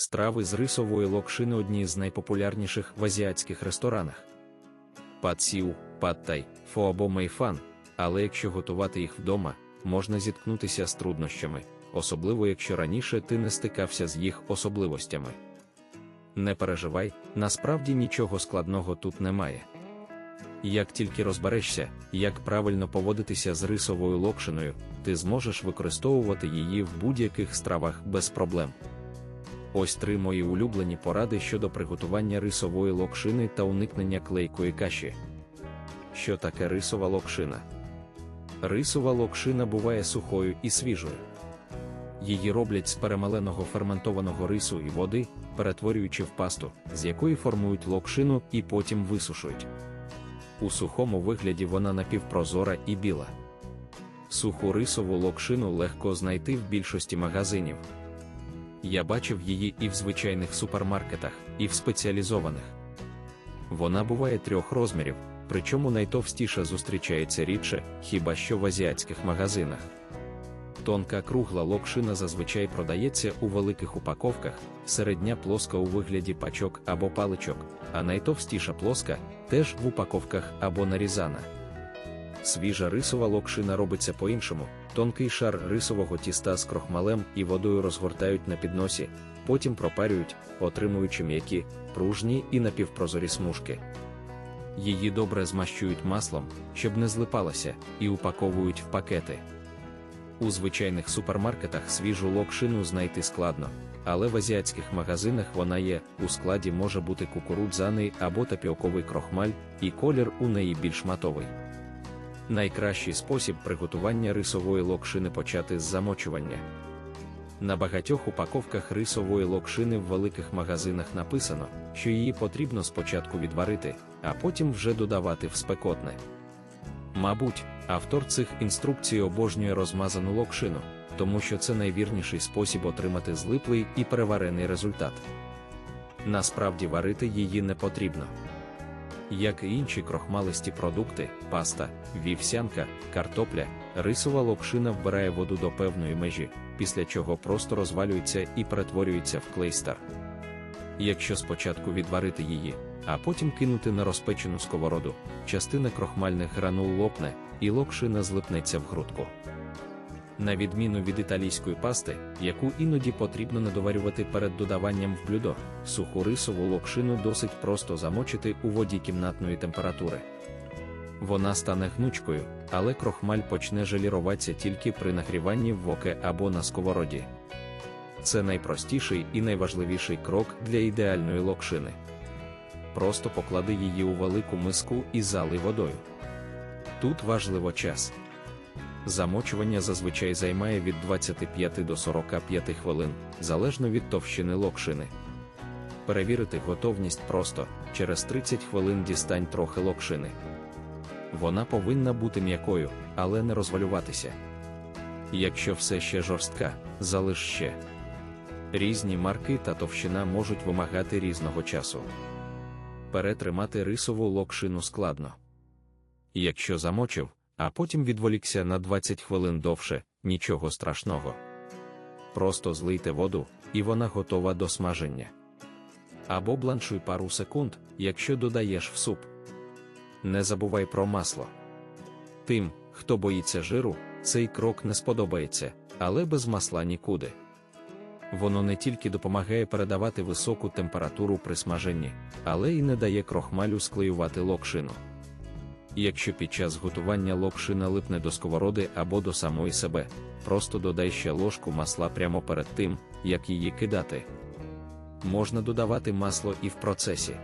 Страви з рисової локшини одні з найпопулярніших в азіатських ресторанах. Сіу, пад фо або мейфан, але якщо готувати їх вдома, можна зіткнутися з труднощами, особливо якщо раніше ти не стикався з їх особливостями. Не переживай, насправді нічого складного тут немає. Як тільки розберешся, як правильно поводитися з рисовою локшиною, ти зможеш використовувати її в будь-яких стравах без проблем. Ось три мої улюблені поради щодо приготування рисової локшини та уникнення клейкої каші. Що таке рисова локшина? Рисова локшина буває сухою і свіжою. Її роблять з перемеленого ферментованого рису і води, перетворюючи в пасту, з якої формують локшину і потім висушують. У сухому вигляді вона напівпрозора і біла. Суху рисову локшину легко знайти в більшості магазинів. Я бачив її і в звичайних супермаркетах, і в спеціалізованих. Вона буває трьох розмірів, причому найтовстіша зустрічається рідше, хіба що в азіатських магазинах. Тонка кругла локшина зазвичай продається у великих упаковках, середня плоска у вигляді пачок або паличок, а найтовстіша плоска теж в упаковках або нарізана. Свіжа рисова локшина робиться по-іншому. Тонкий шар рисового тіста з крохмалем і водою розгортають на підносі, потім пропарюють, отримуючи м'які, пружні і напівпрозорі смужки. Її добре змащують маслом, щоб не злипалася, і упаковують в пакети. У звичайних супермаркетах свіжу локшину знайти складно, але в азіатських магазинах вона є, у складі може бути кукурудзаний або тапіоковий крохмаль, і колір у неї більш матовий. Найкращий спосіб приготування рисової локшини почати з замочування. На багатьох упаковках рисової локшини в великих магазинах написано, що її потрібно спочатку відварити, а потім вже додавати в спекотне. Мабуть, автор цих інструкцій обожнює розмазану локшину, тому що це найвірніший спосіб отримати злиплий і переварений результат. Насправді варити її не потрібно. Як і інші крохмалисті продукти, паста, вівсянка, картопля, рисова локшина вбирає воду до певної межі, після чого просто розвалюється і перетворюється в клейстер. Якщо спочатку відварити її, а потім кинути на розпечену сковороду, частина крохмальних гранул лопне, і локшина злипнеться в грудку. На відміну від італійської пасти, яку іноді потрібно надоварювати перед додаванням в блюдо, суху рисову локшину досить просто замочити у воді кімнатної температури. Вона стане гнучкою, але крохмаль почне желіруватися тільки при нагріванні в воке або на сковороді. Це найпростіший і найважливіший крок для ідеальної локшини. Просто поклади її у велику миску і залий водою. Тут важливо час. Замочування зазвичай займає від 25 до 45 хвилин, залежно від товщини локшини. Перевірити готовність просто через 30 хвилин дістань трохи локшини. Вона повинна бути м'якою, але не розвалюватися. Якщо все ще жорстка, залиш ще. Різні марки та товщина можуть вимагати різного часу. Перетримати рисову локшину складно. Якщо замочив, а потім відволікся на 20 хвилин довше, нічого страшного. Просто злийте воду, і вона готова до смаження. Або бланшуй пару секунд, якщо додаєш в суп. Не забувай про масло. Тим, хто боїться жиру, цей крок не сподобається, але без масла нікуди. Воно не тільки допомагає передавати високу температуру при смаженні, але й не дає крохмалю склеювати локшину. Якщо під час готування локшина липне до сковороди або до самої себе, просто додай ще ложку масла прямо перед тим, як її кидати. Можна додавати масло і в процесі.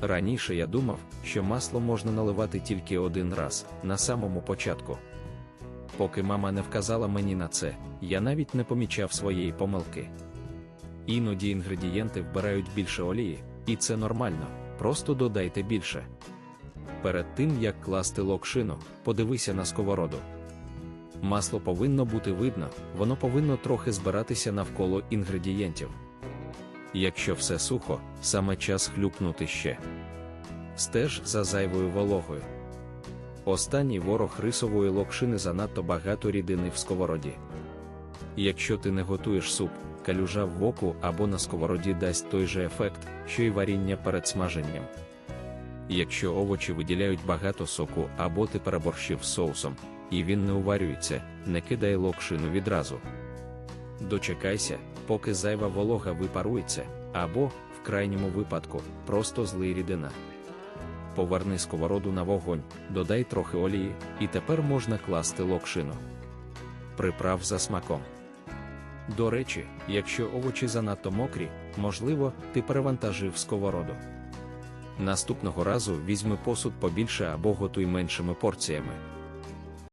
Раніше я думав, що масло можна наливати тільки один раз, на самому початку. Поки мама не вказала мені на це, я навіть не помічав своєї помилки. Іноді інгредієнти вбирають більше олії, і це нормально, просто додайте більше. Перед тим як класти локшину, подивися на сковороду. Масло повинно бути видно, воно повинно трохи збиратися навколо інгредієнтів. Якщо все сухо, саме час хлюпнути ще. Стеж за зайвою вологою. Останній ворог рисової локшини занадто багато рідини в сковороді. Якщо ти не готуєш суп, калюжа в оку або на сковороді дасть той же ефект, що й варіння перед смаженням. Якщо овочі виділяють багато соку або ти переборщив соусом, і він не уварюється, не кидай локшину відразу. Дочекайся, поки зайва волога випарується, або, в крайньому випадку, просто злий рідина. Поверни сковороду на вогонь, додай трохи олії, і тепер можна класти локшину. Приправ за смаком. До речі, якщо овочі занадто мокрі, можливо, ти перевантажив сковороду. Наступного разу візьми посуд побільше або готуй меншими порціями.